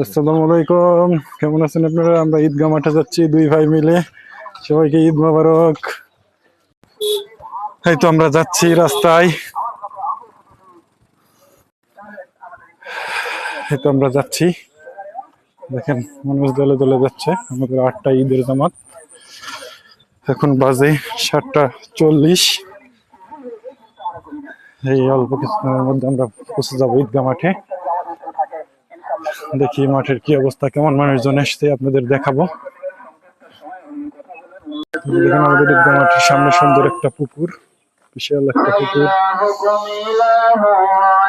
আসসালামু আলাইকুম। কেমন আছেন আপনারা? আমরা ঈদগাহ মাঠে যাচ্ছি, দুই ভাই মিলে। সবাইকে ঈদ মোবারক। এই তো আমরা যাচ্ছি রাস্তায়। এই তো আমরা যাচ্ছি। দেখেন, মানুষ দলে দলে যাচ্ছে। আমাদের আটটা ঈদের জামাত। এখন বাজে সাতটা চল্লিশ। এই অল্প কিছুক্ষণের মধ্যে আমরা পৌঁছে যাব ঈদগাহ মাঠে। দেখি মাঠের কি অবস্থা, কেমন মানুষজন এসছে আপনাদের দেখাবো। দেখেন আমাদের ঈদগাহ মাঠের সামনে সুন্দর একটা পুকুর, বিশাল একটা পুকুর।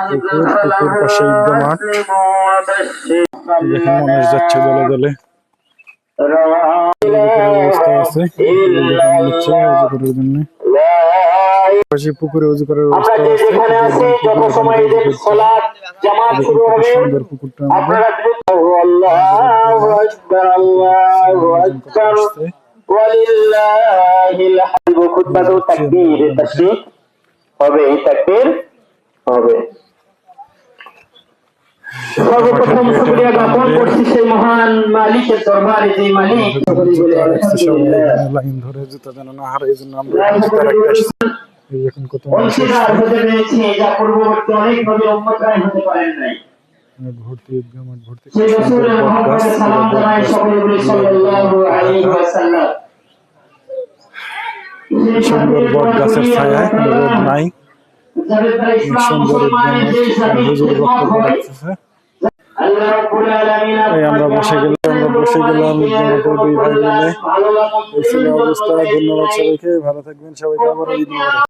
পুকুর পুকুর পাশে ঈদগাহ মাঠ। দেখেন মানুষ যাচ্ছে দলে দলে। অবস্থা আছে জন্য। পাশে পুকুরে উজু করার অবস্থা আছে সময় সালাত জামাত শুরু হবে। সুন্দর পুকুরটা আমাদের আপনারা আকবার আল্লাহু আকবার। ওয়ালিল্লাহিল হামদু খুতবাতু তাকবীর তাসবিহ হবে তাকবীর হবে। সর্বপ্রথম শুকরিয়া জ্ঞাপন করছি সেই মহান মালিকের দরবারে যে মালিক। বলে আলহামদুলিল্লাহ লাইন ধরে জুতা যেন না জন্য আমরা দেখুন কত ভর্তি ঈদগাহ মাঠ ভর্তি সুন্দর বট গাছের ছায়ায় রোদ নাই। ইসলাম সুন্দর মুসলমানের যে ঈদগাহ হুজুর বক্তব্য রাখতেছে আল্লাহ রাব্বুল আলামিন এই আমরা বসে গেলাম আমরা বসে গেলাম দুই ভাই মিলে। অবস্থা ধন্যবাদ সবাইকে ভালো থাকবেন সবাইকে আবার